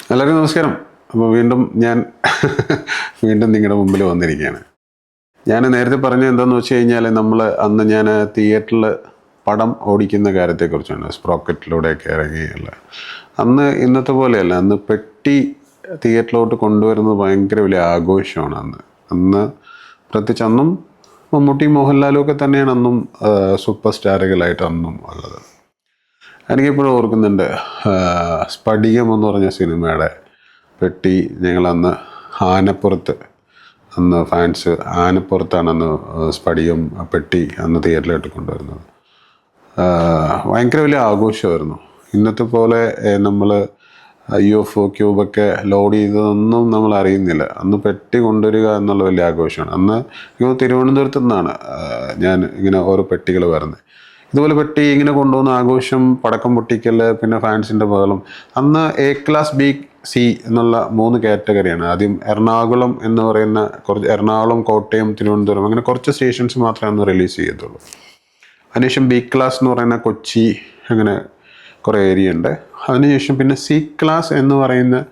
എല്ലാവർക്കും നമസ്കാരം. അപ്പോൾ വീണ്ടും ഞാൻ വീണ്ടും നിങ്ങളുടെ മുമ്പിൽ വന്നിരിക്കുകയാണ്. ഞാൻ നേരത്തെ പറഞ്ഞത് എന്താണെന്ന് വെച്ച് കഴിഞ്ഞാൽ നമ്മൾ അന്ന് ഞാൻ തിയേറ്ററിൽ പടം ഓടിക്കുന്ന കാര്യത്തെക്കുറിച്ചാണ്. സ്പ്രോക്കറ്റിലൂടെയൊക്കെ ഇറങ്ങിയുള്ള. അന്ന് ഇന്നത്തെ പോലെയല്ല. അന്ന് പെട്ടി തിയേറ്ററിലോട്ട് കൊണ്ടുവരുന്നത് ഭയങ്കര വലിയ ആഘോഷമാണ് അന്ന്. അന്ന് പ്രത്യേകിച്ച് അന്നും മമ്മൂട്ടി മോഹൻലാലും ഒക്കെ തന്നെയാണ് അന്നും സൂപ്പർ സ്റ്റാറുകളായിട്ട് അന്നും ഉള്ളത്. എനിക്കിപ്പോഴും ഓർക്കുന്നുണ്ട് സ്പടികം എന്ന് പറഞ്ഞ സിനിമയുടെ പെട്ടി ഞങ്ങളന്ന് ആനപ്പുറത്ത് അന്ന് ഫാൻസ് ആനപ്പുറത്താണ് അന്ന് സ്ഫടികം പെട്ടി അന്ന് തിയേറ്ററിലോട്ട് കൊണ്ടുവരുന്നത്. ഭയങ്കര വലിയ ആഘോഷമായിരുന്നു. ഇന്നത്തെ പോലെ നമ്മൾ യു എഫ് ഒ ക്യൂബൊക്കെ ലോഡ് ചെയ്തതൊന്നും നമ്മൾ അറിയുന്നില്ല. അന്ന് പെട്ടി കൊണ്ടുവരിക എന്നുള്ള വലിയ ആഘോഷമാണ്. അന്ന് തിരുവനന്തപുരത്ത് നിന്നാണ് ഞാൻ ഇങ്ങനെ ഓരോ പെട്ടികൾ വരുന്നത്. ഇതുപോലെ പെട്ടി ഇങ്ങനെ കൊണ്ടുവന്ന ആഘോഷം പടക്കം പൊട്ടിക്കൽ പിന്നെ ഫാൻസിന്റെ ബഹളം. അന്ന് എ ക്ലാസ് ബി സി എന്നുള്ള മൂന്ന് കാറ്റഗറിയാണ്. ആദ്യം എറണാകുളം എന്ന് പറയുന്ന കുറച്ച് എറണാകുളം കോട്ടയം തിരുവനന്തപുരം അങ്ങനെ കുറച്ച് സ്റ്റേഷൻസ് മാത്രമേ അന്ന് റിലീസ് ചെയ്യത്തുള്ളൂ. അതിനുശേഷം ബി ക്ലാസ് എന്ന് പറയുന്ന കൊച്ചി അങ്ങനെ കുറേ ഏരിയ ഉണ്ട്. അതിനുശേഷം പിന്നെ സി ക്ലാസ് എന്ന് പറയുന്ന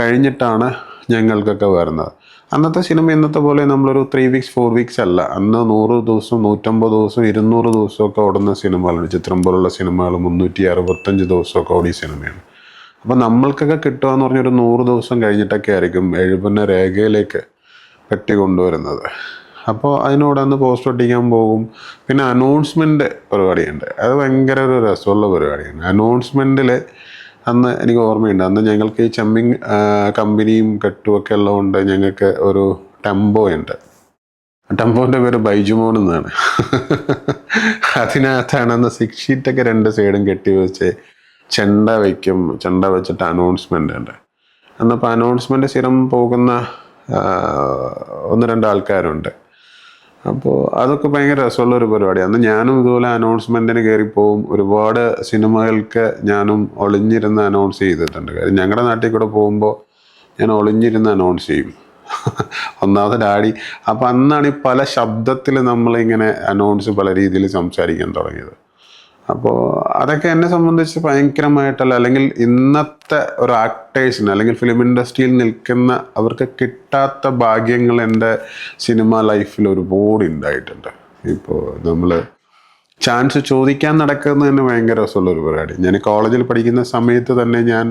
കഴിഞ്ഞിട്ടാണ് ഞങ്ങൾക്കൊക്കെ വരുന്നത്. അന്നത്തെ സിനിമ ഇന്നത്തെ പോലെ നമ്മളൊരു ത്രീ വീക്സ് ഫോർ വീക്സ് അല്ല. അന്ന് നൂറ് ദിവസം നൂറ്റമ്പത് ദിവസം ഇരുന്നൂറ് ദിവസമൊക്കെ ഓടുന്ന സിനിമകളാണ്. ചിത്രം പോലുള്ള സിനിമകൾ മുന്നൂറ്റി അറുപത്തഞ്ച് ദിവസമൊക്കെ ഓടിയ സിനിമയാണ്. അപ്പോൾ നമ്മൾക്കൊക്കെ കിട്ടുക എന്ന് പറഞ്ഞൊരു നൂറ് ദിവസം കഴിഞ്ഞിട്ടൊക്കെ ആയിരിക്കും എഴുപന്ന രേഖയിലേക്ക് കെട്ടി കൊണ്ടുവരുന്നത്. അപ്പോൾ അതിനോടന്ന് പോസ്റ്റ് ഒട്ടിക്കാൻ പോകും. പിന്നെ അനൗൺസ്മെന്റ് പരിപാടിയുണ്ട്. അത് ഭയങ്കര ഒരു രസമുള്ള പരിപാടിയാണ്. അനൗൺസ്മെന്റിൽ അന്ന് എനിക്ക് ഓർമ്മയുണ്ട്. അന്ന് ഞങ്ങൾക്ക് ഈ ചെമ്മിങ് കമ്പനിയും കെട്ടുമൊക്കെ ഉള്ളതുകൊണ്ട് ഞങ്ങൾക്ക് ഒരു ടെമ്പോ ഉണ്ട് ടെമ്പോന്റെ പേര് ബൈജുമോൻ എന്നാണ്. അതിനകത്താണ് അന്ന് സിക്സ് ഷീറ്റൊക്കെ രണ്ട് സൈഡും കെട്ടി വെച്ച് ചെണ്ട വയ്ക്കും. ചെണ്ട വെച്ചിട്ട് അനൗൺസ്മെന്റ് ഉണ്ട്. അന്നപ്പോൾ അനൗൺസ്മെന്റ് സ്ഥിരം പോകുന്ന ഒന്ന് രണ്ട് ആൾക്കാരുണ്ട്. അപ്പോൾ അതൊക്കെ ഭയങ്കര രസമുള്ള ഒരു പരിപാടി അന്ന് ഞാനും ഇതുപോലെ അനൗൺസ്മെന്റിന് കയറിപ്പോവും ഒരുപാട് സിനിമകൾക്ക് ഞാനും ഒളിഞ്ഞിരുന്ന് അനൗൺസ് ചെയ്തിട്ടുണ്ട്. കാര്യം ഞങ്ങളുടെ നാട്ടിൽ കൂടെ പോകുമ്പോൾ ഞാൻ ഒളിഞ്ഞിരുന്ന് അനൗൺസ് ചെയ്യും. ഒന്നാമത് ഡാഡി. അപ്പം അന്നാണ് ഈ പല ശബ്ദത്തിൽ നമ്മളിങ്ങനെ അനൗൺസ് പല രീതിയിൽ സംസാരിക്കാൻ തുടങ്ങിയത്. അപ്പോൾ അതൊക്കെ എന്നെ സംബന്ധിച്ച് ഭയങ്കരമായിട്ടല്ല അല്ലെങ്കിൽ ഇന്നത്തെ ഒരു ആക്ടേഴ്സിന് അല്ലെങ്കിൽ ഫിലിം ഇൻഡസ്ട്രിയിൽ നിൽക്കുന്ന അവർക്ക് കിട്ടാത്ത ഭാഗ്യങ്ങൾ എന്റെ സിനിമ ലൈഫിൽ ഒരുപാട് ഉണ്ടായിട്ടുണ്ട് ഇപ്പോൾ നമ്മൾ ചാൻസ് ചോദിക്കാൻ നടക്കുന്നത് തന്നെ ഭയങ്കര രസമുള്ള ഒരു പരിപാടി. ഞാൻ കോളേജിൽ പഠിക്കുന്ന സമയത്ത് തന്നെ ഞാൻ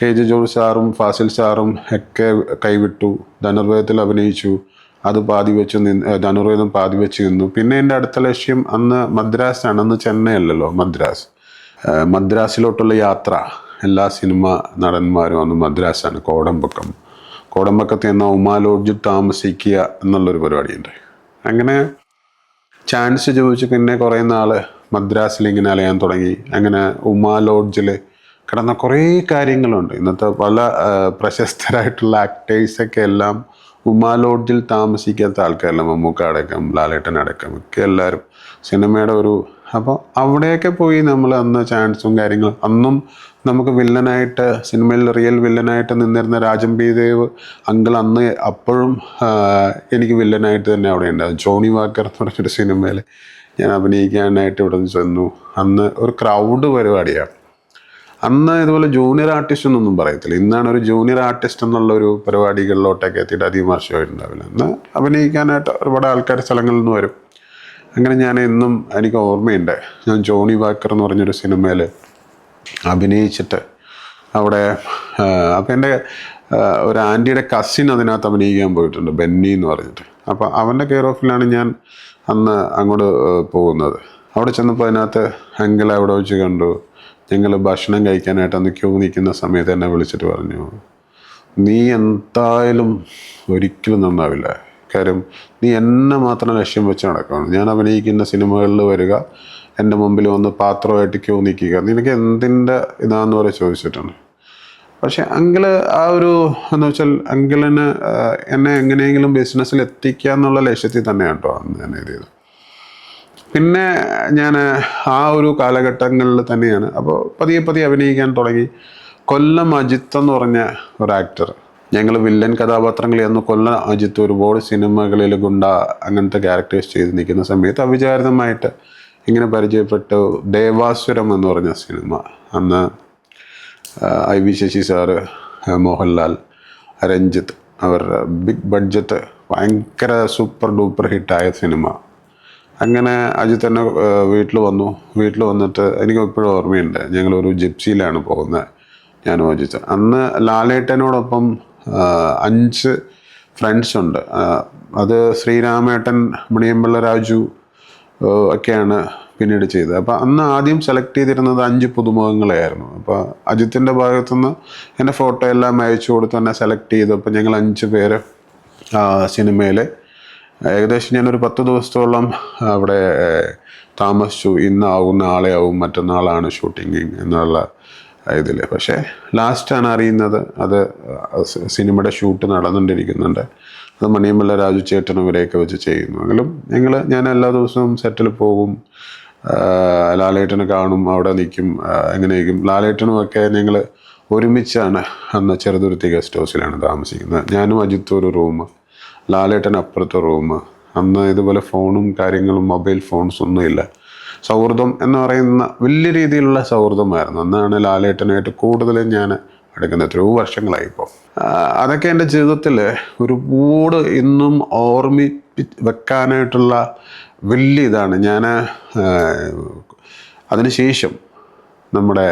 കെ ജെ ജോർജ് സാറും ഫാസിൽ സാറും ഒക്കെ കൈവിട്ടു ധനുർവേദത്തിൽ അഭിനയിച്ചു. അത് പാതി വെച്ച് നിന്ന് ധനുർവേദം പാതി വെച്ച് നിന്നു. പിന്നെ എന്റെ അടുത്ത ലക്ഷ്യം അന്ന് മദ്രാസാണ് അന്ന് ചെന്നൈ അല്ലല്ലോ മദ്രാസ്. മദ്രാസിലോട്ടുള്ള യാത്ര. എല്ലാ സിനിമ നടന്മാരും അന്ന് മദ്രാസാണ് കോടമ്പക്കം. കോടമ്പക്കത്ത് എന്ന ഉമാ ലോഡ്ജിൽ താമസിക്കുക എന്നുള്ളൊരു പരിപാടിയുണ്ട്. അങ്ങനെ ചാൻസ് ചോദിച്ച് പിന്നെ കുറേ നാൾ മദ്രാസിൽ ഇങ്ങനെ അലയാൻ തുടങ്ങി. അങ്ങനെ ഉമാ ലോഡ്ജിൽ കിടന്ന കുറേ കാര്യങ്ങളുണ്ട്. ഇന്നത്തെ പല പ്രശസ്തരായിട്ടുള്ള ആക്ടേഴ്സൊക്കെ എല്ലാം ഉമാ ലോഡ്ജിൽ താമസിക്കാത്ത ആൾക്കാരല്ല മമ്മൂക്ക അടക്കം ലാലേട്ടൻ അടക്കം ഒക്കെ എല്ലാവരും സിനിമയുടെ ഒരു അപ്പോൾ അവിടെയൊക്കെ പോയി നമ്മൾ അന്ന് ചാൻസും കാര്യങ്ങളും അന്നും നമുക്ക് വില്ലനായിട്ട് സിനിമയിൽ റിയൽ വില്ലനായിട്ട് നിന്നിരുന്ന രാജം പി ദേവ് അങ്കിൾ അന്ന് അപ്പോഴും എനിക്ക് വില്ലനായിട്ട് തന്നെ അവിടെ ഉണ്ടായിരുന്നു. ജോണി വാക്കർ എന്ന് പറഞ്ഞൊരു സിനിമയിൽ ഞാൻ അഭിനയിക്കാനായിട്ട് ഇവിടെ നിന്ന് ചെന്നു. അന്ന് ഒരു ക്രൗഡ് പരിപാടിയാണ്. അന്ന് ഇതുപോലെ ജൂനിയർ ആർട്ടിസ്റ്റ് എന്നൊന്നും പറയത്തില്ല. ഇന്നാണ് ഒരു ജൂനിയർ ആർട്ടിസ്റ്റ് എന്നുള്ള ഒരു പരിപാടികളിലോട്ടൊക്കെ എത്തിയിട്ട് അധികം വർഷമായിട്ടുണ്ടാവില്ല. അന്ന് അഭിനയിക്കാനായിട്ട് ഒരുപാട് ആൾക്കാർ സ്ഥലങ്ങളിൽ നിന്ന് വരും. അങ്ങനെ ഞാൻ എന്നും എനിക്ക് ഓർമ്മയുണ്ട്. ഞാൻ ജോണി ബാക്കർ എന്ന് പറഞ്ഞൊരു സിനിമയിൽ അഭിനയിച്ചിട്ട് അവിടെ അപ്പം എന്റെ ഒരു ആന്റിയുടെ കസിൻ അതിനകത്ത് അഭിനയിക്കാൻ പോയിട്ടുണ്ട് ബെന്നി എന്ന് പറഞ്ഞിട്ട്. അപ്പോൾ അവന്റെ കെയർ ഓഫിലാണ് ഞാൻ അന്ന് അങ്ങോട്ട് പോകുന്നത്. അവിടെ ചെന്നപ്പോൾ അതിനകത്ത് അങ്കിൾ അവിടെ വെച്ച് കണ്ടു. ഞങ്ങൾ ഭക്ഷണം കഴിക്കാനായിട്ട് അന്ന് ക്യൂ നിൽക്കുന്ന സമയത്ത് എന്നെ വിളിച്ചിട്ട് പറഞ്ഞു നീ എന്തായാലും ഒരിക്കലും നന്നാവില്ല. കാര്യം നീ എന്നെ മാത്രം ലക്ഷ്യം വെച്ച് നടക്കണം. ഞാൻ അഭിനയിക്കുന്ന സിനിമകളിൽ വരിക എന്റെ മുമ്പിൽ വന്ന് പാത്രമായിട്ട് ക്യൂ നിൽക്കുക. നിനക്ക് എന്തിന്റെ ഇതാന്ന് വരെ ചോദിച്ചിട്ടുണ്ട്. പക്ഷെ അങ്കിൾ ആ ഒരു എന്ന് വെച്ചാൽ അങ്കിളിന് എന്നെ എങ്ങനെയെങ്കിലും ബിസിനസ്സിൽ എത്തിക്കുക എന്നുള്ള ലക്ഷ്യത്തിൽ തന്നെയാണ് കേട്ടോ അന്ന് ഞാൻ എഴുതിയത് പിന്നെ ഞാൻ ആ ഒരു കാലഘട്ടങ്ങളിൽ തന്നെയാണ്. അപ്പോൾ പതിയെ പതിയെ അഭിനയിക്കാൻ തുടങ്ങി. കൊല്ലം അജിത്ത് എന്ന് പറഞ്ഞ ഒരു ആക്ടർ ഞങ്ങൾ വില്ലൻ കഥാപാത്രങ്ങളിൽ എന്ന് കൊല്ലം അജിത്ത് ഒരുപാട് സിനിമകളിൽ ഗുണ്ട അങ്ങനത്തെ ക്യാരക്ടേഴ്സ് ചെയ്ത് നിൽക്കുന്ന സമയത്ത് അവിചാരിതമായിട്ട് ഇങ്ങനെ പരിചയപ്പെട്ടു. ദേവാസുരം എന്ന് പറഞ്ഞ സിനിമ. അന്ന് I V Sasi sir Mohanlal Ranjith അവരുടെ ബിഗ് ബഡ്ജറ്റ് ഭയങ്കര സൂപ്പർ ഡൂപ്പർ ഹിറ്റായ സിനിമ. അങ്ങനെ അജിത്ത് തന്നെ വീട്ടിൽ വന്നു. വീട്ടിൽ വന്നിട്ട് എനിക്ക് ഇപ്പോഴും ഓർമ്മയുണ്ട്. ഞങ്ങളൊരു ജിപ്സിയിലാണ് പോകുന്നത് ഞാനും അജിത്ത്. അന്ന് ലാലേട്ടനോടൊപ്പം അഞ്ച് ഫ്രണ്ട്സ് ഉണ്ട്. അത് ശ്രീരാമേട്ടൻ മണിയമ്പിള്ള രാജു ഒക്കെയാണ് പിന്നീട് ചെയ്തത്. അപ്പോൾ അന്ന് ആദ്യം സെലക്ട് ചെയ്തിരുന്നത് അഞ്ച് പുതുമുഖങ്ങളെയായിരുന്നു. അപ്പോൾ അജിത്തിന്റെ ഭാഗത്തുനിന്ന് എന്റെ ഫോട്ടോ എല്ലാം അയച്ചു കൊടുത്ത് തന്നെ സെലക്ട് ചെയ്തു അപ്പോൾ ഞങ്ങൾ അഞ്ച് പേര് സിനിമയിൽ ഏകദേശം ഞാനൊരു പത്ത് ദിവസത്തോളം അവിടെ താമസിച്ചു. നാളെ ആവും മറ്റന്നാളാണ് ഷൂട്ടിങ് എന്നുള്ള ഇതിൽ പക്ഷേ ലാസ്റ്റാണ് അറിയുന്നത്. അത് സിനിമയുടെ ഷൂട്ട് നടന്നുകൊണ്ടിരിക്കുന്നുണ്ട്. അത് മണിയമ്മല്ല രാജു ചേട്ടനും ഇവരെയൊക്കെ വെച്ച് ചെയ്യുന്നു. എങ്കിലും ഞങ്ങൾ ഞാൻ എല്ലാ ദിവസവും സെറ്റിൽ പോകും. ലാലേട്ടനെ കാണും അവിടെ നിൽക്കും എങ്ങനെയായിരിക്കും ലാലേട്ടനുമൊക്കെ ഞങ്ങൾ ഒരുമിച്ചാണ് അന്ന് ചെറുതുരുത്തി ഗസ്റ്റ് ഹൗസിലാണ് താമസിക്കുന്നത്. ഞാനും അജിത്തും ഒരു റൂം ലാലേട്ടൻ അപ്പുറത്തെ റൂം അന്ന് ഇതുപോലെ ഫോണും കാര്യങ്ങളും മൊബൈൽ ഫോൺസ് ഒന്നുമില്ല സൗഹൃദം എന്ന് പറയുന്ന വലിയ രീതിയിലുള്ള സൗഹൃദമായിരുന്നു. അന്നാണ് ലാലേട്ടനായിട്ട് കൂടുതലും ഞാൻ എടുക്കുന്നത് എത്രയോ വർഷങ്ങളായി ഇപ്പോൾ അതൊക്കെ എന്റെ ജീവിതത്തിൽ ഒരുപാട് ഇന്നും ഓർമ്മിപ്പി വെക്കാനായിട്ടുള്ള വലിയ ഇതാണ്. ഞാൻ അതിനുശേഷം നമ്മുടെ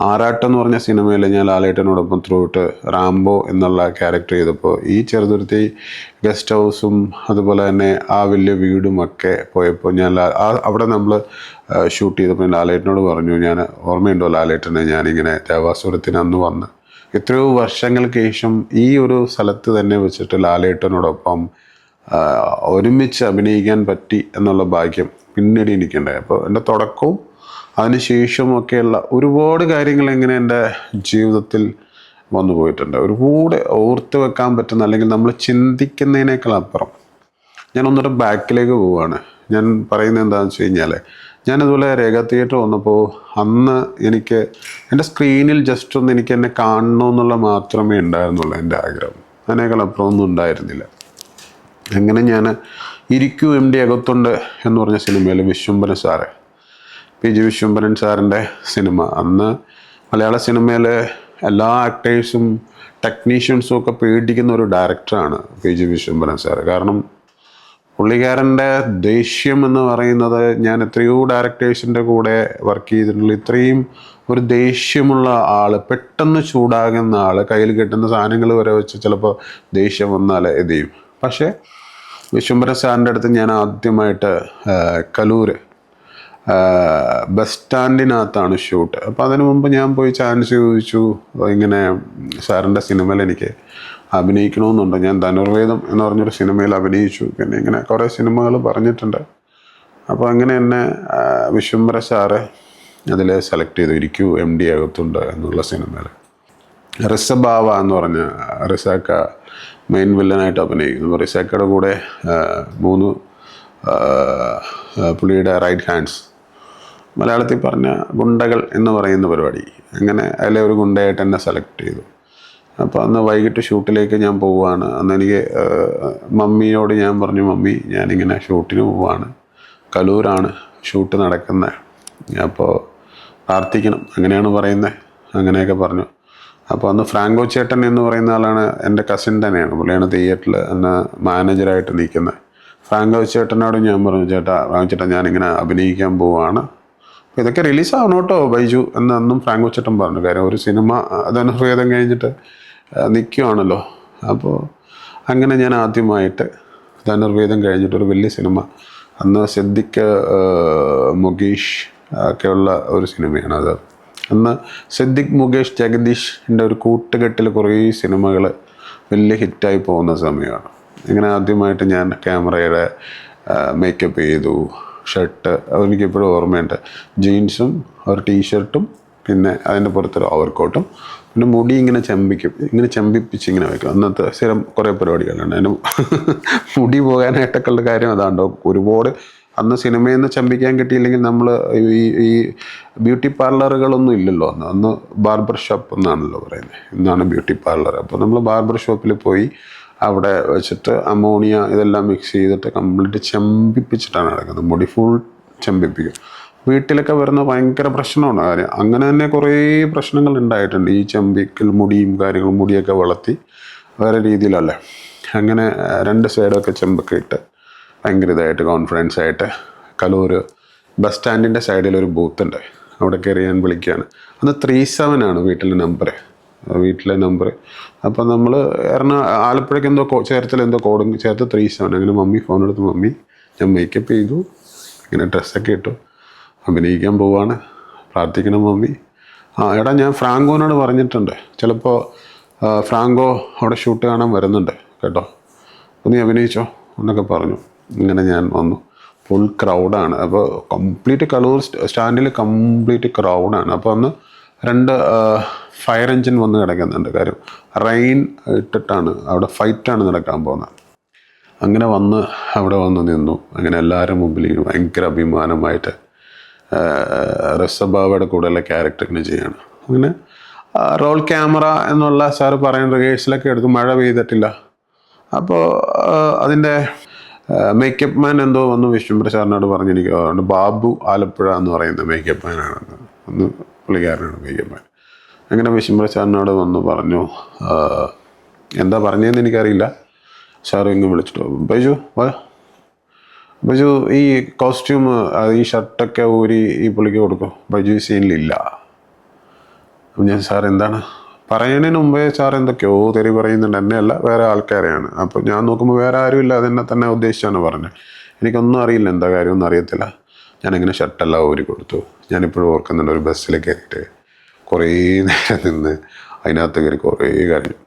ആറാട്ടം എന്ന് പറഞ്ഞ സിനിമയിൽ ഞാൻ ലാലേട്ടനോടൊപ്പം ത്രൂട്ട് റാംബോ എന്നുള്ള ക്യാരക്ടർ ചെയ്തപ്പോൾ ഈ ചെറുതുരുത്തി ഗസ്റ്റ് ഹൗസും അതുപോലെ തന്നെ ആ വലിയ വീടും ഒക്കെ പോയപ്പോൾ ഞാൻ ആ അവിടെ നമ്മൾ ഷൂട്ട് ചെയ്തപ്പോൾ ലാലേട്ടനോട് പറഞ്ഞു ഞാൻ ഓർമ്മയുണ്ടോ ലാലേട്ടനെ? ഞാനിങ്ങനെ ദേവാസുരത്തിന് അന്ന് വന്ന് എത്രയോ വർഷങ്ങൾക്ക് ശേഷം ഈ ഒരു സ്ഥലത്ത് തന്നെ വെച്ചിട്ട് ലാലേട്ടനോടൊപ്പം ഒരുമിച്ച് അഭിനയിക്കാൻ പറ്റി എന്നുള്ള ഭാഗ്യം പിന്നീട് എനിക്കുണ്ടായി അപ്പോൾ എന്റെ തുടക്കവും അതിനുശേഷമൊക്കെയുള്ള ഒരുപാട് കാര്യങ്ങൾ എങ്ങനെ എന്റെ ജീവിതത്തിൽ വന്നു പോയിട്ടുണ്ട്. ഒരുപാട് ഓർത്ത് വെക്കാൻ പറ്റുന്ന അല്ലെങ്കിൽ നമ്മൾ ചിന്തിക്കുന്നതിനേക്കാൾ അപ്പുറം ഞാൻ ഒന്നിട്ട് ബാക്കിലേക്ക് പോവുകയാണ് ഞാൻ പറയുന്നത് എന്താണെന്ന് വെച്ച് കഴിഞ്ഞാൽ ഞാനിതുപോലെ രേഖ തിയേറ്റർ വന്നപ്പോൾ അന്ന് എനിക്ക് എന്റെ സ്ക്രീനിൽ ജസ്റ്റ് ഒന്ന് എനിക്ക് എന്നെ കാണണമെന്നുള്ള മാത്രമേ ഉണ്ടായിരുന്നുള്ളൂ എന്റെ ആഗ്രഹം. അതിനേക്കാൾ അപ്പുറം ഒന്നും ഉണ്ടായിരുന്നില്ല. അങ്ങനെ ഞാൻ ഇരിക്കൂ എം ഡി അകത്തുണ്ട് എന്ന് പറഞ്ഞ സിനിമയിൽ Vishwambharan sir. P G Vishwambharan സാറിന്റെ സിനിമ. അന്ന് മലയാള സിനിമയിൽ എല്ലാ ആക്ടേഴ്സും ടെക്നീഷ്യൻസും ഒക്കെ പേടിക്കുന്ന ഒരു ഡയറക്ടറാണ് പി ജി വിശ്വംഭരൻ സാറ്. കാരണം പുള്ളിക്കാരന്റെ ദേഷ്യം എന്ന് പറയുന്നത് ഞാൻ എത്രയോ ഡയറക്ടേഴ്സിന്റെ കൂടെ വർക്ക് ചെയ്തിട്ടുള്ള ഇത്രയും ഒരു ദേഷ്യമുള്ള ആൾ പെട്ടെന്ന് ചൂടാകുന്ന ആൾ കയ്യിൽ കിട്ടുന്ന സാധനങ്ങൾ വരെ വെച്ച് ചിലപ്പോൾ ദേഷ്യം വന്നാൽ ഇത് ചെയ്യും? പക്ഷേ വിശ്വംഭര സാറിന്റെ അടുത്ത് ഞാൻ ആദ്യമായിട്ട് കലൂർ ബസ് സ്റ്റാൻഡിനകത്താണ് ഷൂട്ട്. അപ്പോൾ അതിനു മുമ്പ് ഞാൻ പോയി ചാൻസ് ചോദിച്ചു ഇങ്ങനെ സാറിന്റെ സിനിമയിൽ എനിക്ക് അഭിനയിക്കണമെന്നുണ്ട്. ഞാൻ ധനുർവേദം എന്ന് പറഞ്ഞൊരു സിനിമയിൽ അഭിനയിച്ചു. പിന്നെ ഇങ്ങനെ കുറേ സിനിമകൾ പറഞ്ഞിട്ടുണ്ട്. അപ്പോൾ അങ്ങനെ എന്നെ വിശ്വംബര സാറ് അതിൽ സെലക്ട് ചെയ്തു. ഇരിക്കൂ എം ഡി അകത്തുണ്ട് എന്നുള്ള സിനിമയിൽ റിസബാവ എന്ന് പറഞ്ഞ റിസാക്ക മെയിൻ വില്ലനായിട്ട് അഭിനയിക്കുന്നു. റിസാക്കയുടെ കൂടെ മൂന്ന് പുള്ളിയുടെ റൈറ്റ് ഹാൻഡ്സ് മലയാളത്തിൽ പറഞ്ഞ ഗുണ്ടകൾ എന്ന് പറയുന്ന പരിപാടി. അങ്ങനെ അതിലെ ഒരു ഗുണ്ടയായിട്ട് എന്നെ സെലക്ട് ചെയ്തു. അപ്പോൾ അന്ന് വൈകിട്ട് ഷൂട്ടിലേക്ക് ഞാൻ പോവുകയാണ്. അന്ന് എനിക്ക് മമ്മിയോട് ഞാൻ പറഞ്ഞു മമ്മി ഞാനിങ്ങനെ ഷൂട്ടിന് പോവുകയാണ്. കലൂരാണ് ഷൂട്ട് നടക്കുന്നത് അപ്പോൾ പ്രാർത്ഥിക്കണം. അങ്ങനെയാണ് പറയുന്നത് അങ്ങനെയൊക്കെ പറഞ്ഞു. അപ്പോൾ അന്ന് ഫ്രാങ്കോ ചേട്ടൻ എന്ന് പറയുന്ന ആളാണ് എന്റെ കസിൻ തന്നെയാണ്. പുള്ളിയാണ് തിയേറ്ററിൽ അന്ന് മാനേജറായിട്ട് നിൽക്കുന്നത്. ഫ്രാങ്കോ ചേട്ടനോട് ഞാൻ പറഞ്ഞു ചേട്ടാ ഫ്രാങ്കോ ചേട്ടാ ഞാനിങ്ങനെ അഭിനയിക്കാൻ പോവാണ്. ഇതൊക്കെ റിലീസ് ആവണം കേട്ടോ ബൈജു എന്ന് അന്നും ഫ്രാങ്കോ ചേട്ടൻ പറഞ്ഞു. കാര്യം ഒരു സിനിമ ധനുർവേദം കഴിഞ്ഞിട്ട് നിൽക്കുവാണല്ലോ അപ്പോൾ അങ്ങനെ ഞാൻ ആദ്യമായിട്ട് ധനുർവേദം കഴിഞ്ഞിട്ടൊരു വലിയ സിനിമ. അന്ന് സിദ്ദിഖ് മുകേഷ് ഒക്കെയുള്ള ഒരു സിനിമയാണ് അത്. അന്ന് സിദ്ദിഖ് മുകേഷ് ജഗദീഷിന്റെ ഒരു കൂട്ടുകെട്ടിൽ കുറേ സിനിമകൾ വലിയ ഹിറ്റായി പോകുന്ന സമയമാണ്. ഇങ്ങനെ ആദ്യമായിട്ട് ഞാൻ ക്യാമറയുടെ മേക്കപ്പ് ചെയ്തു ഷർട്ട് എനിക്കിപ്പോഴും ഓർമ്മയുണ്ട്. ജീൻസും ഒരു ടീഷർട്ടും പിന്നെ അതിന്റെ പുറത്തൊരു ഓവർകോട്ടും പിന്നെ മുടി ഇങ്ങനെ ചമ്പിക്കും. ഇങ്ങനെ ചമ്പിപ്പിച്ച് ഇങ്ങനെ വയ്ക്കും അന്നത്തെ സ്ഥിരം കുറേ പരിപാടികളുണ്ട്. അതിന് മുടി പോകാനായിട്ടൊക്കെ ഉള്ള കാര്യം അതാണ്ടോ? ഒരുപാട് അന്ന് സിനിമയിൽ നിന്ന് ചമ്പിക്കാൻ കിട്ടിയില്ലെങ്കിൽ നമ്മൾ ഈ ഈ ബ്യൂട്ടി പാർലറുകളൊന്നും ഇല്ലല്ലോ. അന്ന് അന്ന് ബാർബർ ഷോപ്പ് എന്നാണല്ലോ പറയുന്നത്. എന്നാണ് ബ്യൂട്ടി പാർലർ. അപ്പോൾ നമ്മൾ ബാർബർ ഷോപ്പിൽ പോയി അവിടെ വെച്ചിട്ട് അമോണിയ ഇതെല്ലാം മിക്സ് ചെയ്തിട്ട് കംപ്ലീറ്റ് ചെമ്പിപ്പിച്ചിട്ടാണ് നടക്കുന്നത്. മുടി ഫുൾ ചെമ്പിപ്പിക്കും. വീട്ടിലൊക്കെ വരുന്ന ഭയങ്കര പ്രശ്നമാണ്. കാര്യം അങ്ങനെ തന്നെ കുറേ പ്രശ്നങ്ങൾ ഉണ്ടായിട്ടുണ്ട്. ഈ ചെമ്പിക്കൽ മുടിയും കാര്യങ്ങളും മുടിയൊക്കെ വളർത്തി വേറെ രീതിയിലല്ലേ. അങ്ങനെ രണ്ട് സൈഡൊക്കെ ചെമ്പൊക്കെ ഇട്ട് ഭയങ്കര ഇതായിട്ട് കോൺഫിഡൻസ് ആയിട്ട് കലൂർ ബസ് സ്റ്റാൻഡിന്റെ സൈഡിൽ ഒരു ബൂത്ത് ഉണ്ട്. അവിടെ കയറി ഞാൻ വിളിക്കുകയാണ് അന്ന് ത്രീ സെവൻ ആണ് വീട്ടിലെ നമ്പർ വീട്ടിലെ നമ്പർ അപ്പോൾ നമ്മൾ എറണാ ആലപ്പുഴയ്ക്ക് എന്തോ ചേർത്തല എന്തോ കോഡും ചേർത്ത് ത്രീ സെവൻ അങ്ങനെ മമ്മി ഫോൺ എടുത്ത് മമ്മി ഞാൻ മേക്കപ്പ് ചെയ്തു. ഇങ്ങനെ ഡ്രസ്സൊക്കെ ഇട്ടു. അഭിനയിക്കാൻ പോവാണ്. പ്രാർത്ഥിക്കണം മമ്മി. ആ എടാ ഞാൻ ഫ്രാങ്കോനോട് പറഞ്ഞിട്ടുണ്ട്. ചിലപ്പോൾ ഫ്രാങ്കോ അവിടെ ഷൂട്ട് കാണാൻ വരുന്നുണ്ട് കേട്ടോ. അപ്പോൾ നീ അഭിനയിച്ചോ എന്നൊക്കെ പറഞ്ഞു. ഇങ്ങനെ ഞാൻ വന്നു. ഫുൾ ക്രൗഡാണ് അപ്പോൾ കംപ്ലീറ്റ് കലൂർ സ്റ്റാൻഡിൽ കംപ്ലീറ്റ് ക്രൗഡാണ് അപ്പോൾ അന്ന് രണ്ട് ഫയർ എഞ്ചിൻ വന്ന് കിടക്കുന്നുണ്ട്. കാര്യം റെയിൻ ഇട്ടിട്ടാണ്. അവിടെ ഫൈറ്റാണ് നടക്കാൻ പോകുന്നത്. അങ്ങനെ വന്ന് അവിടെ വന്ന് നിന്നു. അങ്ങനെ എല്ലാവരും മുമ്പിൽ ഭയങ്കര അഭിമാനമായിട്ട് റസബാവയുടെ കൂടെയുള്ള ക്യാരക്ടറിന് ചെയ്യാണ്. അങ്ങനെ റോൾ ക്യാമറ എന്നുള്ള സാറ് പറയുന്ന റിഹേഴ്സലൊക്കെ എടുത്ത് മഴ പെയ്തിട്ടില്ല. അപ്പോൾ അതിന്റെ മേക്കപ്പ് മാൻ എന്തോ വന്ന് വിഷ്ണു സാറിനോട് പറഞ്ഞു എനിക്ക് അതുകൊണ്ട് ബാബു ആലപ്പുഴ എന്ന് പറയുന്ന മേക്കപ്പ് മാനാണെന്ന് ഒന്ന് പുള്ളിക്കാരനാണ് മേക്കപ്പ് മാൻ അങ്ങനെ വിഷ്ണു സാറിനോട് വന്ന് പറഞ്ഞു എന്താ പറഞ്ഞതെന്ന് എനിക്കറിയില്ല. സാർ ഇങ്ങ് വിളിച്ചിട്ട് ബൈജു വാ. ബൈജു ഈ കോസ്റ്റ്യൂം ഈ ഷർട്ടൊക്കെ ഊരി ഈ പുള്ളിക്ക് കൊടുക്കും. ബൈജു ഈ സീനിലില്ല ഞാൻ സാർ എന്താണ് പറയുന്നതിന് മുമ്പേ സാർ എന്തൊക്കെയോ തെറി പറയുന്നുണ്ട്. എന്നെയല്ല വേറെ ആൾക്കാരെയാണ്. അപ്പോൾ ഞാൻ നോക്കുമ്പോൾ വേറെ ആരുമില്ല. അതെന്നെ തന്നെ ഉദ്ദേശിച്ചാണ് പറഞ്ഞത്. എനിക്കൊന്നും അറിയില്ല എന്താ കാര്യമൊന്നും അറിയത്തില്ല. ഞാനിങ്ങനെ ഷർട്ടെല്ലാം ഊരി കൊടുത്തു. ഞാനിപ്പോഴും ഓർക്കുന്നുണ്ട് ഒരു ബസ്സിൽ കയറിയിട്ട് കുറേ നേരം നിന്ന് അതിനകത്ത് കയറി കുറേ കാര്യം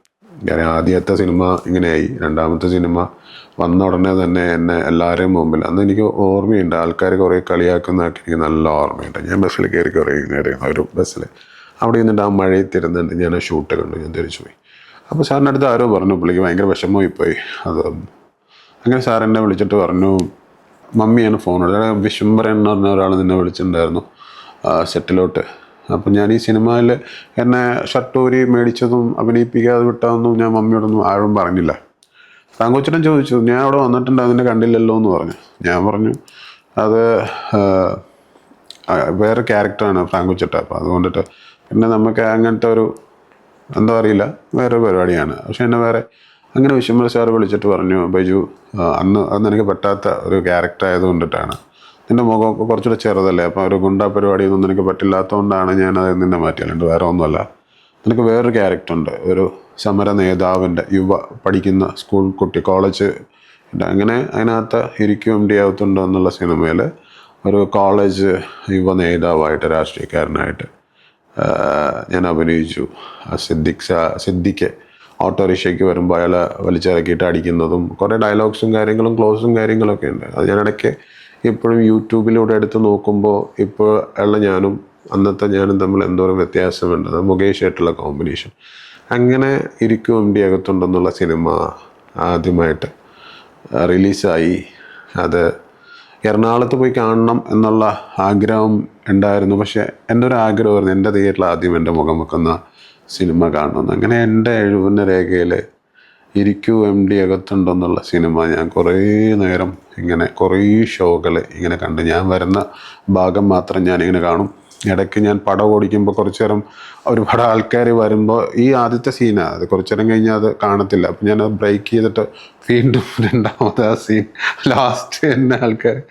ഞാൻ ആദ്യത്തെ സിനിമ ഇങ്ങനെയായി. രണ്ടാമത്തെ സിനിമ വന്ന ഉടനെ തന്നെ എന്നെ എല്ലാവരെയും മുമ്പിൽ അന്ന് എനിക്ക് ഓർമ്മയുണ്ട്. ആൾക്കാർ കുറേ കളിയാക്കുന്നതൊക്കെ എനിക്ക് നല്ല ഓർമ്മയുണ്ട്. ഞാൻ ബസ്സിൽ കയറി കുറേ നേരം ഒരു ബസ്സിൽ അവിടെ നിന്നിട്ട് ആ മഴയിൽ തിരുന്നിട്ട് ഞാൻ ഷൂട്ട് കണ്ടു ഞാൻ തിരിച്ചു പോയി. അപ്പോൾ സാറിന്റെ അടുത്ത് ആരോ പറഞ്ഞു പുള്ളിക്ക് ഭയങ്കര വിഷമമായി പോയി. അത് അങ്ങനെ സാർ എന്നെ വിളിച്ചിട്ട് പറഞ്ഞു മമ്മിയാണ് ഫോൺ എടുത്തത് വിശ്വംബരൻ എന്ന് പറഞ്ഞ ഒരാൾ നിന്നെ വിളിച്ചിട്ടുണ്ടായിരുന്നു സെറ്റിലോട്ട്. അപ്പം ഞാൻ ഈ സിനിമയിൽ എന്നെ ഷട്ടൂരി മേടിച്ചതും അഭിനയിപ്പിക്കാതെ വിട്ടതൊന്നും ഞാൻ മമ്മിയോടൊന്നും ആരും പറഞ്ഞില്ല. താങ്കോച്ചനും ചോദിച്ചു ഞാൻ അവിടെ വന്നിട്ടുണ്ട് അതിനെ കണ്ടില്ലല്ലോ എന്ന് പറഞ്ഞു. ഞാൻ പറഞ്ഞു അത് വേറെ ക്യാരക്ടറാണ് താങ്കോച്ചിട്ട അപ്പോൾ അതുകൊണ്ടിട്ട് പിന്നെ നമുക്ക് അങ്ങനത്തെ ഒരു എന്താ അറിയില്ല. വേറെ പരിപാടിയാണ്. പക്ഷെ എന്നെ വേറെ അങ്ങനെ വിശ്വംബര സാർ വിളിച്ചിട്ട് പറഞ്ഞു ബൈജു അന്ന് അന്ന് എനിക്ക് പറ്റാത്ത ഒരു ക്യാരക്ടർ ആയതുകൊണ്ടിട്ടാണ് നിന്റെ മുഖമൊക്കെ കുറച്ചുകൂടെ ചെറുതല്ലേ? അപ്പോൾ ഒരു ഗുണ്ട പരിപാടിയൊന്നും നിനക്ക് പറ്റില്ലാത്തതുകൊണ്ടാണ് ഞാൻ അത് നിന്നെ മാറ്റിയല്ലാണ്ട് വേറെ ഒന്നുമല്ല. നിനക്ക് വേറൊരു ക്യാരക്ടർ ഉണ്ട്. ഒരു സമര നേതാവിന്റെ യുവ പഠിക്കുന്ന സ്കൂൾ കുട്ടി കോളേജ് അങ്ങനെ അതിനകത്ത് ഇരിക്കും ഡി ആവത്തുണ്ടോ എന്നുള്ള സിനിമയിൽ ഒരു കോളേജ് യുവ നേതാവായിട്ട് രാഷ്ട്രീയക്കാരനായിട്ട് ഞാൻ അഭിനയിച്ചു. ആ സിദ്ദിഖ് സിദ്ദിഖ് ഓട്ടോറിക്ഷയ്ക്ക് വരുമ്പോൾ അയാളെ വലിച്ചിറക്കിയിട്ട് അടിക്കുന്നതും കുറേ ഡയലോഗ്സും കാര്യങ്ങളും ക്ലോസും കാര്യങ്ങളൊക്കെ ഉണ്ട്. അത് ഞാൻ ഇടയ്ക്ക് ഇപ്പോഴും യൂട്യൂബിലൂടെ എടുത്ത് നോക്കുമ്പോൾ ഇപ്പോൾ ഉള്ള ഞാനും അന്നത്തെ ഞാനും തമ്മിൽ എന്തോരം വ്യത്യാസമുണ്ട്. അത് മുകേഷ് ആയിട്ടുള്ള കോമ്പിനേഷൻ അങ്ങനെ ഇരിക്കും എം ഡി അകത്തുണ്ടെന്നുള്ള സിനിമ ആദ്യമായിട്ട് റിലീസായി അത് എറണാകുളത്ത് പോയി കാണണം എന്നുള്ള ആഗ്രഹം ഉണ്ടായിരുന്നു. പക്ഷേ എന്റെ ഒരു ആഗ്രഹമായിരുന്നു എന്റെ തിയേറ്ററിൽ ആദ്യം എന്റെ മുഖം വെക്കുന്ന സിനിമ കാണണം അങ്ങനെ എന്റെ എഴുപന്ന രേഖയിൽ ഇരിക്കൂ എം ഡി അകത്തുണ്ടെന്നുള്ള സിനിമ ഞാൻ കുറേ നേരം ഇങ്ങനെ കുറേ ഷോകൾ ഇങ്ങനെ കണ്ട് ഞാൻ വരുന്ന ഭാഗം മാത്രം ഞാനിങ്ങനെ കാണും. ഇടയ്ക്ക് ഞാൻ പടം ഓടിക്കുമ്പോൾ കുറച്ച് നേരം ഒരുപാട് ആൾക്കാർ വരുമ്പോൾ ഈ ആദ്യത്തെ സീനാണ് അത് കുറച്ച് നേരം കഴിഞ്ഞാൽ അത് കാണത്തില്ല. അപ്പം ഞാൻ ബ്രേക്ക് ചെയ്തിട്ട് വീണ്ടും രണ്ടാമത് ആ സീൻ ലാസ്റ്റ് എന്നെ ആൾക്കാർ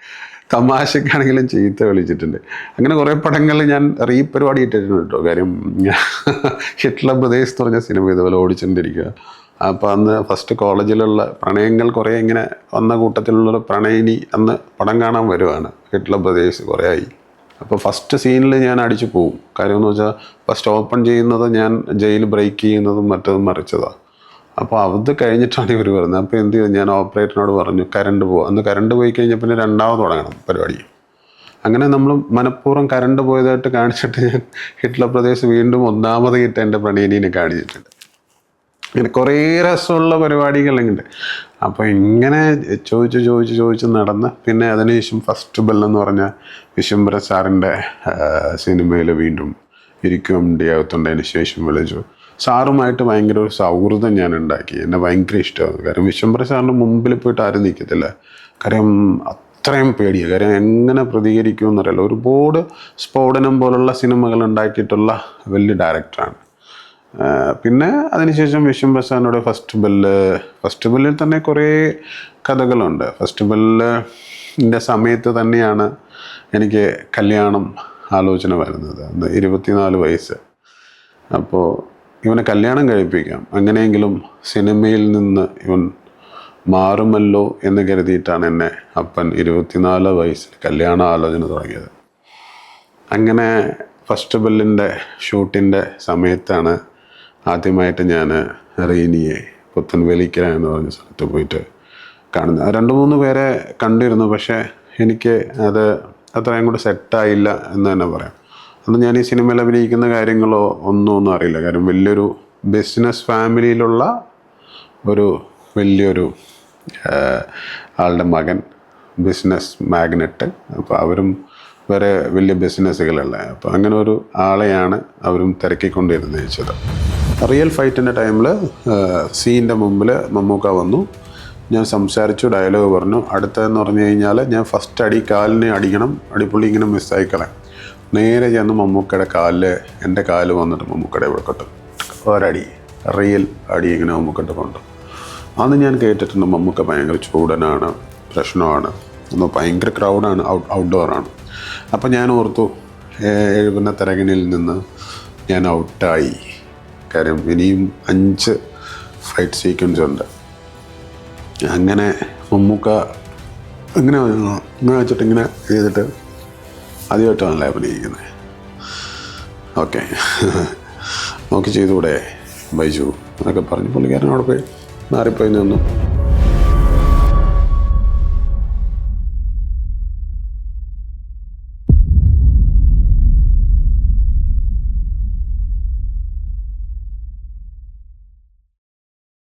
തമാശക്കാണെങ്കിലും ചീത്ത വിളിച്ചിട്ടുണ്ട്. അങ്ങനെ കുറേ പടങ്ങൾ ഞാൻ റീ പരിപാടി ഇട്ടിട്ടുണ്ട് കേട്ടോ. കാര്യം ഹിറ്റ്ലർ പ്രദേശ് എന്ന് പറഞ്ഞ സിനിമ ഇതുപോലെ ഓടിച്ചുകൊണ്ടിരിക്കുക അപ്പോൾ അന്ന് ഫസ്റ്റ് കോളേജിലുള്ള പ്രണയങ്ങൾ കുറേ ഇങ്ങനെ വന്ന കൂട്ടത്തിലുള്ള പ്രണയിനി അന്ന് പടം കാണാൻ വരുവാണ്. ഹിറ്റ്ലർ പ്രദേശ് കുറേ ആയി. അപ്പോൾ ഫസ്റ്റ് സീനിൽ ഞാൻ അടിച്ചു പോവും. കാര്യം എന്ന് വെച്ചാൽ ഫസ്റ്റ് ഓപ്പൺ ചെയ്യുന്നത് ഞാൻ ജയിൽ ബ്രേക്ക് ചെയ്യുന്നതും മറ്റതും മറിച്ചതാണ് അപ്പോൾ അത് കഴിഞ്ഞിട്ടാണ് ഇവർ വരുന്നത്. അപ്പോൾ എന്ത് ചെയ്തു? ഞാൻ ഓപ്പറേറ്ററിനോട് പറഞ്ഞു കറണ്ട് പോകും അന്ന് കറണ്ട് പോയി കഴിഞ്ഞാൽ പിന്നെ രണ്ടാമത് തുടങ്ങണം പരിപാടി. അങ്ങനെ നമ്മൾ മനഃപൂർവം കറണ്ട് പോയതായിട്ട് കാണിച്ചിട്ട് ഞാൻ ഹിറ്റ്ലർ പ്രദേശം വീണ്ടും ഒന്നാമത് കിട്ടേണ്ട എന്റെ പ്രണയിനെ കാണിച്ചിട്ടുണ്ട്. ഇങ്ങനെ കുറേ രസമുള്ള പരിപാടികളുണ്ട് അപ്പോൾ ഇങ്ങനെ ചോദിച്ച് ചോദിച്ച് ചോദിച്ച് നടന്ന് പിന്നെ അതിനുശേഷം ഫസ്റ്റ് ബെല്ലെന്ന് പറഞ്ഞ വിശംബര സാറിന്റെ സിനിമയിൽ വീണ്ടും ഇരിക്കും ഡി ആകത്തുണ്ടതിന് ശേഷം വിളിച്ചു. സാറുമായിട്ട് ഭയങ്കര ഒരു സൗഹൃദം ഞാൻ ഉണ്ടാക്കി. എന്നെ ഭയങ്കര ഇഷ്ടമാണ് കാരണം വിശ്വംബര സാറിന്റെ മുമ്പിൽ പോയിട്ട് ആരും നിൽക്കത്തില്ല കാര്യം അത്രയും പേടിയാണ് കാര്യം എങ്ങനെ പ്രതികരിക്കുമെന്നറിയില്ല. ഒരുപാട് സ്ഫോടനം പോലുള്ള സിനിമകൾ ഉണ്ടാക്കിയിട്ടുള്ള വലിയ ഡയറക്ടറാണ് പിന്നെ അതിനുശേഷം വിഷം പ്രസാദിനോട് ഫസ്റ്റ് ബെല്ല് ഫസ്റ്റ് ബെല്ലിൽ തന്നെ കുറേ കഥകളുണ്ട്. ഫസ്റ്റ് ബെല്ലിന്റെ സമയത്ത് തന്നെയാണ് എനിക്ക് കല്യാണം ആലോചന വരുന്നത്. ഇരുപത്തിനാല് വയസ്സ്. അപ്പോൾ ഇവനെ കല്യാണം കഴിപ്പിക്കാം. അങ്ങനെയെങ്കിലും സിനിമയിൽ നിന്ന് ഇവൻ മാറുമല്ലോ എന്ന് കരുതിയിട്ടാണ് എന്നെ അപ്പൻ ഇരുപത്തിനാല് വയസ്സിൽ കല്യാണ ആലോചന തുടങ്ങിയത്. അങ്ങനെ ഫസ്റ്റ് ബെല്ലിന്റെ ഷൂട്ടിന്റെ സമയത്താണ് ആദ്യമായിട്ട് ഞാൻ റീനിയെ പുത്തൻവേലിക്കര എന്ന് പറഞ്ഞ സ്ഥലത്ത് പോയിട്ട് കാണുന്നത്. രണ്ട് മൂന്ന് പേരെ കണ്ടിരുന്നു പക്ഷേ എനിക്ക് അത് അത്രയും കൂടെ സെറ്റായില്ല എന്ന് തന്നെ പറയാം. അന്ന് ഞാൻ ഈ സിനിമയിൽ അഭിനയിക്കുന്ന കാര്യങ്ങളോ ഒന്നും ഒന്നും അറിയില്ല. കാരണം വലിയൊരു ബിസിനസ് ഫാമിലിയിലുള്ള ഒരു വലിയൊരു ആളുടെ മകൻ ബിസിനസ് മാഗ്നറ്റ് അപ്പോൾ അവരും വേറെ വലിയ ബിസിനസ്സുകളല്ലേ അപ്പോൾ അങ്ങനെ ഒരു ആളെയാണ് അവരും തിരക്കിക്കൊണ്ടിരുന്നത് റിയൽ ഫൈറ്റിന്റെ ടൈമിൽ സീന്റെ മുമ്പിൽ മമ്മൂക്ക വന്നു. ഞാൻ സംസാരിച്ചു ഡയലോഗ് പറഞ്ഞു. അടുത്തതെന്ന് പറഞ്ഞു കഴിഞ്ഞാൽ ഞാൻ ഫസ്റ്റ് അടി കാലിനെ അടിക്കണം. അടിപൊളി ഇങ്ങനെ മിസ്സായിക്കളെ നേരെ ചെന്ന് മമ്മൂക്കയുടെ കാലിൽ എന്റെ കാൽ വന്നിട്ട് മമ്മൂക്കയുടെ ഇവിടെ ഒരടി റിയൽ അടി ഇങ്ങനെ മമ്മൂക്കട്ട് കൊണ്ടു. അന്ന് ഞാൻ കേട്ടിട്ടുണ്ട് മമ്മൂക്ക ഭയങ്കര ചൂടനാണ് പ്രശ്നമാണ്. ഒന്ന് ഭയങ്കര ക്രൗഡാണ് ഔട്ട് ഔട്ട്ഡോറാണ് അപ്പം ഞാൻ ഓർത്തു എഴുപുന്ന തിരകനിൽ നിന്ന് ഞാൻ ഔട്ടായി കാര്യം ഇനിയും അഞ്ച് ഫൈറ്റ് സീക്വൻസ് ഉണ്ട്. അങ്ങനെ മമ്മൂക്ക ഇങ്ങനെ. ഇങ്ങനെ വെച്ചിട്ട് ഇങ്ങനെ ചെയ്തിട്ട് ആദ്യമായിട്ടാണല്ലേ അഭിനയിക്കുന്നത്. ഓക്കെ. നോക്കി ചെയ്തുകൂടെ ബൈജു? എന്നൊക്കെ പറഞ്ഞ് പുള്ളിക്കാരൻ അവിടെ പോയി മാറിപ്പോയി നിന്നു.